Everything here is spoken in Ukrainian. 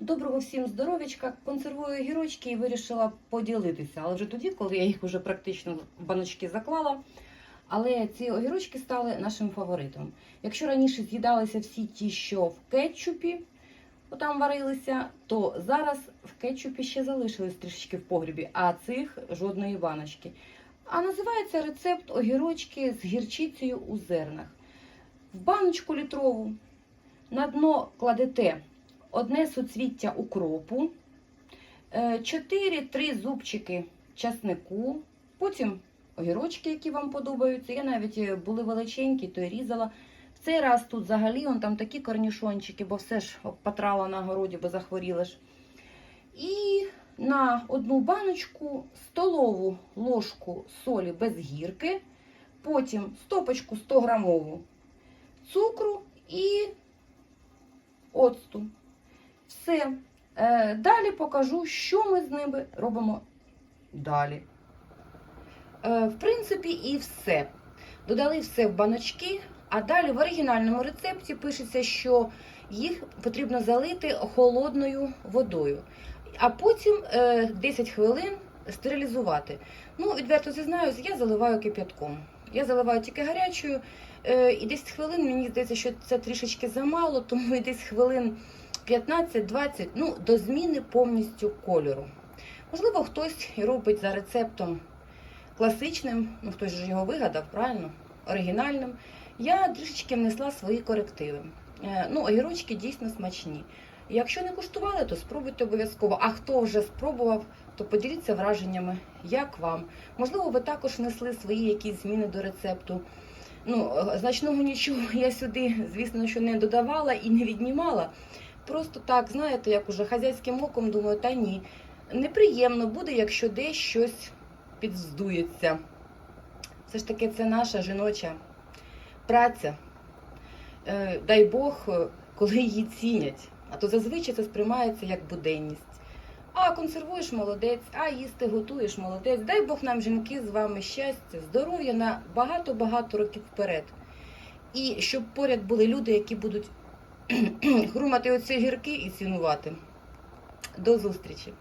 Доброго всім здоров'ячка. Консервую гірочки і вирішила поділитися. Але вже тоді, коли я їх вже практично в баночки заклала. Але ці огірочки стали нашим фаворитом. Якщо раніше з'їдалися всі ті, що в кетчупі там варилися, то зараз в кетчупі ще залишились трішечки в погрібі, а цих жодної баночки. А називається рецепт огірочки з гірчицею у зернах. В баночку літрову на дно кладете одне суцвіття укропу, 4-3 зубчики часнику, потім огірочки, які вам подобаються. Я навіть е, були величенькі, то й різала. В цей раз тут взагалі он там такі корнішончики, бо все ж потрала на городі, бо захворіла ж. І на одну баночку столову ложку солі без гірки, потім стопочку 100 грамову цукру і оцту. Все. Е, Далі покажу, що ми з ними робимо далі. Е, В принципі, і все. Додали все в баночки, а далі в оригінальному рецепті пишеться, що їх потрібно залити холодною водою, а потім е, 10 хвилин стерилізувати. Ну, відверто зізнаюсь, я заливаю кип'ятком. Я заливаю тільки гарячою, е, і 10 хвилин мені здається, що це трішечки замало, тому і десь хвилин 15-20 ну, до зміни повністю кольору. Можливо, хтось робить за рецептом класичним, ну хтось же його вигадав, правильно, оригінальним. Я трішечки внесла свої корективи. Е, Ну, огірочки дійсно смачні. Якщо не куштували, то спробуйте обов'язково. А хто вже спробував, то поділіться враженнями, як вам. Можливо, ви також внесли свої якісь зміни до рецепту. Ну, е, значного нічого я сюди, звісно, що не додавала і не віднімала. Просто так, знаєте, як уже хазяйським оком думаю, та ні. Неприємно буде, якщо десь щось підздується. Все ж таки, це наша жіноча праця. Е, Дай Бог, е, коли її цінять. А то зазвичай це сприймається як буденність. А консервуєш молодець, а їсти готуєш молодець. Дай Бог нам, жінки, з вами щастя, здоров'я на багато-багато років вперед. І щоб поряд були люди, які будуть хрумати оці гірки і цінувати. До зустрічі!